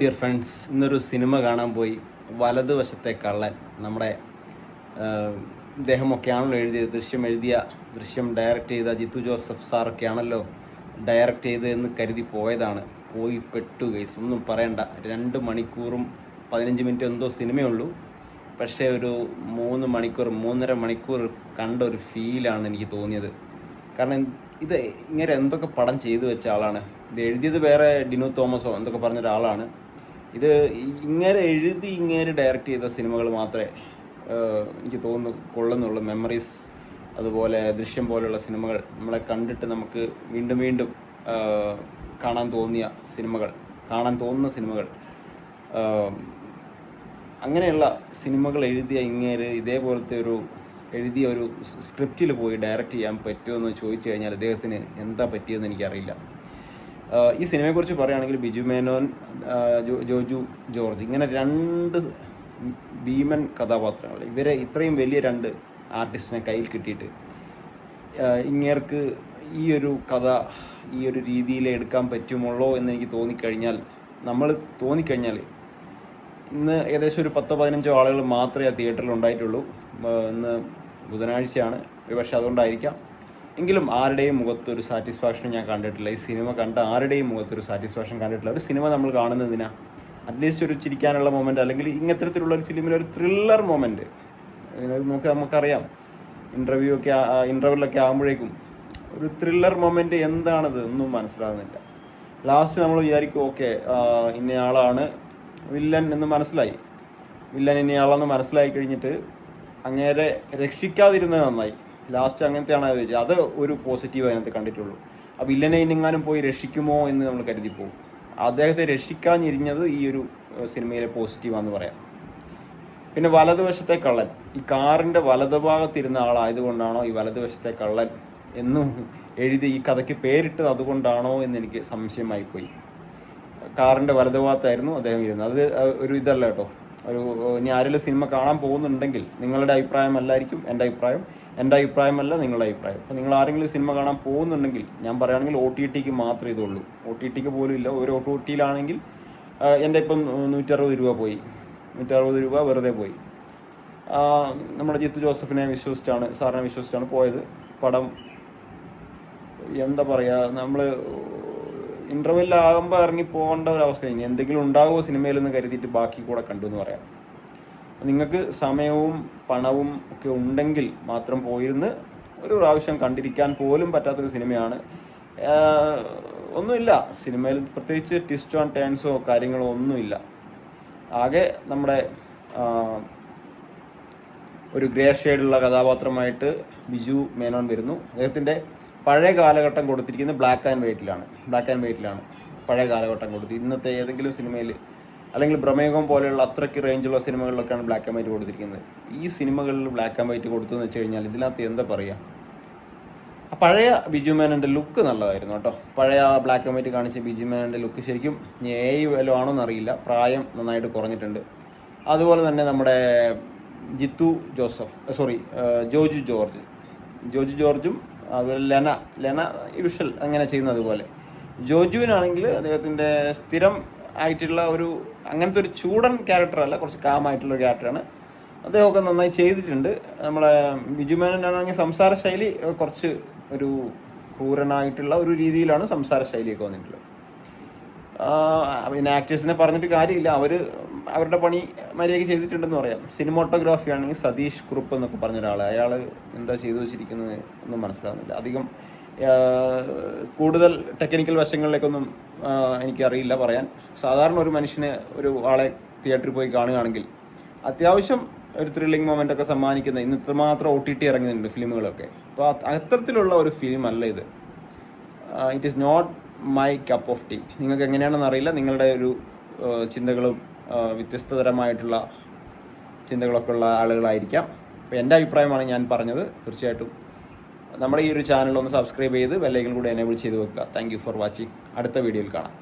Dear friends ഇന്നൊരു cinema കാണാൻ പോയി. വലതുവശത്തെ കള്ളൻ. നമ്മുടെ ഇദ്ദേഹമൊക്കെയാണല്ലോ എഴുതിയത്. ദൃശ്യം എഴുതിയ ദൃശ്യം ഡയറക്റ്റ് ചെയ്ത ജിത്തു ജോസഫ് സാറൊക്കെയാണല്ലോ ഡയറക്റ്റ് ചെയ്ത് എന്ന് കരുതി പോയതാണ്. പോയി പെട്ടു ഗൈസ് ഒന്നും പറയണ്ട. രണ്ട് മണിക്കൂറും പതിനഞ്ച് മിനിറ്റ് എന്തോ സിനിമയുള്ളൂ പക്ഷേ ഒരു മൂന്ന് മണിക്കൂർ മൂന്നര മണിക്കൂർ കണ്ട ഒരു ഫീലാണ് എനിക്ക് തോന്നിയത്. കാരണം ഇത് ഇങ്ങനെ എന്തൊക്കെ പടം ചെയ്തു വെച്ച ആളാണ്. ഇത് എഴുതിയത് വേറെ ഡിനു തോമസോ എന്തൊക്കെ പറഞ്ഞ ഒരാളാണ്. ഇത് ഇങ്ങനെ എഴുതി ഇങ്ങനെ ഡയറക്റ്റ് ചെയ്ത സിനിമകൾ മാത്രമേ എനിക്ക് തോന്നുന്നു കൊള്ളുന്നുള്ളൂ. മെമ്മറീസ് അതുപോലെ ദൃശ്യം പോലെയുള്ള സിനിമകൾ നമ്മളെ കണ്ടിട്ട് നമുക്ക് വീണ്ടും വീണ്ടും കാണാൻ തോന്നിയ സിനിമകൾ കാണാൻ തോന്നുന്ന സിനിമകൾ. അങ്ങനെയുള്ള സിനിമകൾ എഴുതിയ ഇങ്ങേര് ഇതേപോലത്തെ ഒരു എഴുതിയ ഒരു സ്ക്രിപ്റ്റിൽ പോയി ഡയറക്റ്റ് ചെയ്യാൻ പറ്റുമോ എന്ന് ചോദിച്ചു കഴിഞ്ഞാൽ അദ്ദേഹത്തിന് എന്താ പറ്റിയെന്ന് എനിക്കറിയില്ല. ഈ സിനിമയെക്കുറിച്ച് പറയുകയാണെങ്കിൽ ബിജു മേനോൻ ജോജു ജോർജ് ഇങ്ങനെ രണ്ട് ഭീമൻ കഥാപാത്രങ്ങൾ. ഇവരെ ഇത്രയും വലിയ രണ്ട് ആർട്ടിസ്റ്റിനെ കയ്യിൽ കിട്ടിയിട്ട് ഇങ്ങേർക്ക് ഈ ഒരു കഥ ഈ ഒരു രീതിയിൽ എടുക്കാൻ പറ്റുമുള്ളോ എന്ന് എനിക്ക് തോന്നിക്കഴിഞ്ഞാൽ നമ്മൾ തോന്നിക്കഴിഞ്ഞാൽ ഇന്ന് ഏകദേശം ഒരു പത്തോ പതിനഞ്ചോ ആളുകൾ മാത്രമേ ആ തിയേറ്ററിൽ ഉണ്ടായിട്ടുള്ളൂ. ഇന്ന് ബുധനാഴ്ചയാണ്. ഒരു പക്ഷേ അതുകൊണ്ടായിരിക്കാം. എങ്കിലും ആരുടെയും മുഖത്ത് ഒരു സാറ്റിസ്ഫാക്ഷൻ ഞാൻ കണ്ടിട്ടില്ല. ഈ സിനിമ കണ്ട ആരുടെയും മുഖത്ത് ഒരു സാറ്റിസ്ഫാക്ഷൻ കണ്ടിട്ടില്ല. ഒരു സിനിമ നമ്മൾ കാണുന്നതിനാ അറ്റ്ലീസ്റ്റ് ഒരു ചിരിക്കാനുള്ള മൊമെന്റ് അല്ലെങ്കിൽ ഇങ്ങനത്തരത്തിലുള്ള ഒരു ഫിലിമിൽ ഒരു ത്രില്ലർ മൊമെന്റ് നമുക്ക് നമുക്കറിയാം. ഇന്റർവ്യൂ ഒക്കെ ഇന്റർവ്യൂലൊക്കെ ആകുമ്പോഴേക്കും ഒരു ത്രില്ലർ മൊമെന്റ് എന്താണത് ഒന്നും മനസ്സിലാകുന്നില്ല ലാസ്റ്റ് നമ്മൾ വിചാരിക്കും ഓക്കെ ഇന്നയാളാണ് വില്ലൻ എന്ന് മനസ്സിലായി. വില്ലൻ ഇന്നയാളാണെന്ന് മനസ്സിലായി കഴിഞ്ഞിട്ട് അങ്ങേരെ രക്ഷിക്കാതിരുന്നത് നന്നായി. ലാസ്റ്റ് അങ്ങനത്തെയാണ് ചോദിച്ചത്. അത് ഒരു പോസിറ്റീവ് അതിനകത്ത് കണ്ടിട്ടുള്ളൂ. ആ വില്ലനെ ഇനിങ്ങാനും പോയി രക്ഷിക്കുമോ എന്ന് നമ്മൾ കരുതി പോകും അദ്ദേഹത്തെ രക്ഷിക്കാനിരിഞ്ഞത് ഈ ഒരു സിനിമയിലെ പോസിറ്റീവാന്ന് പറയാം. പിന്നെ വലതുവശത്തെ കള്ളൻ. ഈ കാറിന്റെ വലതുഭാഗത്തിരുന്ന ആളായതുകൊണ്ടാണോ ഈ വലതുവശത്തെ കള്ളൻ എന്നും എഴുതി ഈ കഥയ്ക്ക് പേരിട്ടത് അതുകൊണ്ടാണോ എന്ന് എനിക്ക് സംശയമായിപ്പോയി. കാറിന്റെ വലതുഭാഗത്തായിരുന്നു അദ്ദേഹം ഇരുന്നത്. അത് ഒരു ഇതല്ല കേട്ടോ. ഒരു ഇനി ആരെങ്കിലും സിനിമ കാണാൻ പോകുന്നുണ്ടെങ്കിൽ നിങ്ങളുടെ അഭിപ്രായം അല്ലായിരിക്കും എന്റെ അഭിപ്രായം. എന്റെ അഭിപ്രായമല്ല നിങ്ങളുടെ അഭിപ്രായം. അപ്പോൾ നിങ്ങൾ ആരെങ്കിലും സിനിമ കാണാൻ പോകുന്നുണ്ടെങ്കിൽ ഞാൻ പറയുകയാണെങ്കിൽ ഒ ടി ടിക്ക് മാത്രമേ ഇതുള്ളൂ. ഒ ടി ടിക്ക് പോലും ഇല്ല. ഒരു ഒ ടി ടിയിലാണെങ്കിൽ എന്റെ ഇപ്പം നൂറ്ററുപത് രൂപ പോയി. നൂറ്ററുപത് രൂപ വെറുതെ പോയി. നമ്മുടെ ജിത്തു ജോസഫിനെ വിശ്വസിച്ചാണ് സാറിനെ വിശ്വസിച്ചാണ് പോയത്. പടം എന്താ പറയുക നമ്മൾ ഇന്റർവെല്ലാകുമ്പോൾ ഇറങ്ങി പോകേണ്ട ഒരു അവസ്ഥ ഇനി എന്തെങ്കിലും ഉണ്ടാകുമോ സിനിമയിലെന്ന് കരുതിയിട്ട് ബാക്കി കൂടെ കണ്ടു എന്ന് പറയാം. നിങ്ങൾക്ക് സമയവും പണവും ഒക്കെ ഉണ്ടെങ്കിൽ മാത്രം പോയിരുന്ന് ഒരു പ്രാവശ്യം കണ്ടിരിക്കാൻ പോലും പറ്റാത്തൊരു സിനിമയാണ്. ഒന്നുമില്ല. സിനിമയിൽ പ്രത്യേകിച്ച് ട്വിസ്റ്റോ ആൻഡ് ടേൺസോ കാര്യങ്ങളോ ഒന്നുമില്ല. ആകെ നമ്മുടെ ഒരു ഗ്രേ ഷെയ്ഡുള്ള കഥാപാത്രമായിട്ട് ബിജു മേനോൻ വരുന്നു. അദ്ദേഹത്തിന്റെ പഴയ കാലഘട്ടം കൊടുത്തിരിക്കുന്നത് ബ്ലാക്ക് ആൻഡ് വൈറ്റിലാണ് ബ്ലാക്ക് ആൻഡ് വൈറ്റിലാണ് പഴയ കാലഘട്ടം കൊടുത്ത്. ഇന്നത്തെ ഏതെങ്കിലും സിനിമയിൽ അല്ലെങ്കിൽ ഭ്രമയുഗം പോലെയുള്ള അത്രയ്ക്ക് റേഞ്ചുള്ള സിനിമകളിലൊക്കെയാണ് ബ്ലാക്ക് ആൻഡ് വൈറ്റ് കൊടുത്തിരിക്കുന്നത്. ഈ സിനിമകളിൽ ബ്ലാക്ക് ആൻഡ് വൈറ്റ് കൊടുത്തെന്ന് വെച്ച് കഴിഞ്ഞാൽ ഇതിനകത്ത് എന്താ പറയുക പഴയ ബിജു മേനന്റെ ലുക്ക് നല്ലതായിരുന്നു കേട്ടോ. പഴയ ബ്ലാക്ക് ആൻഡ് വൈറ്റ് കാണിച്ച ബിജു മേനന്റെ ലുക്ക് ശരിക്കും ഏ വല്ലതും ആണോ എന്നറിയില്ല പ്രായം നന്നായിട്ട് കുറഞ്ഞിട്ടുണ്ട്. അതുപോലെ തന്നെ നമ്മുടെ Jithu Joseph sorry Joju George. Joju ജോർജും അതുപോലെ ലെന ലെന യുഷൽ അങ്ങനെ ചെയ്യുന്നത് അതുപോലെ ജോജുവിനാണെങ്കിൽ അദ്ദേഹത്തിന്റെ സ്ഥിരം ആയിട്ടുള്ള ഒരു അങ്ങനത്തെ ഒരു ചൂടൻ ക്യാരക്ടറല്ല കുറച്ച് കാമായിട്ടുള്ള ക്യാരക്ടറാണ് അദ്ദേഹമൊക്കെ നന്നായി ചെയ്തിട്ടുണ്ട്. നമ്മളെ ബിജുമേനനാണെങ്കിൽ സംസാര ശൈലി കുറച്ച് ഒരു ക്രൂരനായിട്ടുള്ള ഒരു രീതിയിലാണ് സംസാര ശൈലിയൊക്കെ വന്നിട്ടുള്ളത്. പിന്നെ ആക്ടേഴ്സിനെ പറഞ്ഞിട്ട് കാര്യമില്ല. അവർ അവരുടെ പണി മര്യാദയ്ക്ക് ചെയ്തിട്ടുണ്ടെന്ന് പറയാം. സിനിമോട്ടോഗ്രാഫി ആണെങ്കിൽ സതീഷ് കുറുപ്പ് എന്നൊക്കെ പറഞ്ഞ ഒരാൾ അയാൾ എന്താ ചെയ്തു വെച്ചിരിക്കുന്നത് ഒന്നും മനസ്സിലാവുന്നില്ല. അധികം കൂടുതൽ ടെക്നിക്കൽ വശങ്ങളിലേക്കൊന്നും എനിക്ക് എനിക്കറിയില്ല പറയാൻ. സാധാരണ ഒരു മനുഷ്യനെ ഒരു ആളെ തിയേറ്ററിൽ പോയി കാണുകയാണെങ്കിൽ അത്യാവശ്യം ഒരു ത്രില്ലിംഗ് മൊമെന്റ് ഒക്കെ സമ്മാനിക്കുന്ന ഇന്ന് ഇത്രമാത്രം ഒ ടി ടി ഇറങ്ങുന്നുണ്ട് ഫിലിമുകളൊക്കെ. അപ്പോൾ അത്തരത്തിലുള്ള ഒരു ഫിലിം അല്ല ഇത് it is not my cup of tea നിങ്ങൾക്ക് എങ്ങനെയാണെന്ന് അറിയില്ല. നിങ്ങളുടെ ഒരു ചിന്തകളും വ്യത്യസ്തതരമായിട്ടുള്ള ചിന്തകളൊക്കെ ഉള്ള ആളുകളായിരിക്കാം. അപ്പോൾ എന്റെ അഭിപ്രായമാണ് ഞാൻ പറഞ്ഞത്. തീർച്ചയായിട്ടും നമ്മുടെ ഈ ഒരു ചാനൽ ഒന്ന് സബ്സ്ക്രൈബ് ചെയ്ത് ബെല്ലൈക്കൻ കൂടി എനേബിൾ ചെയ്ത് വെക്കുക. താങ്ക് ഫോർ വാച്ചിങ് അടുത്ത വീഡിയോയിൽ കാണാം.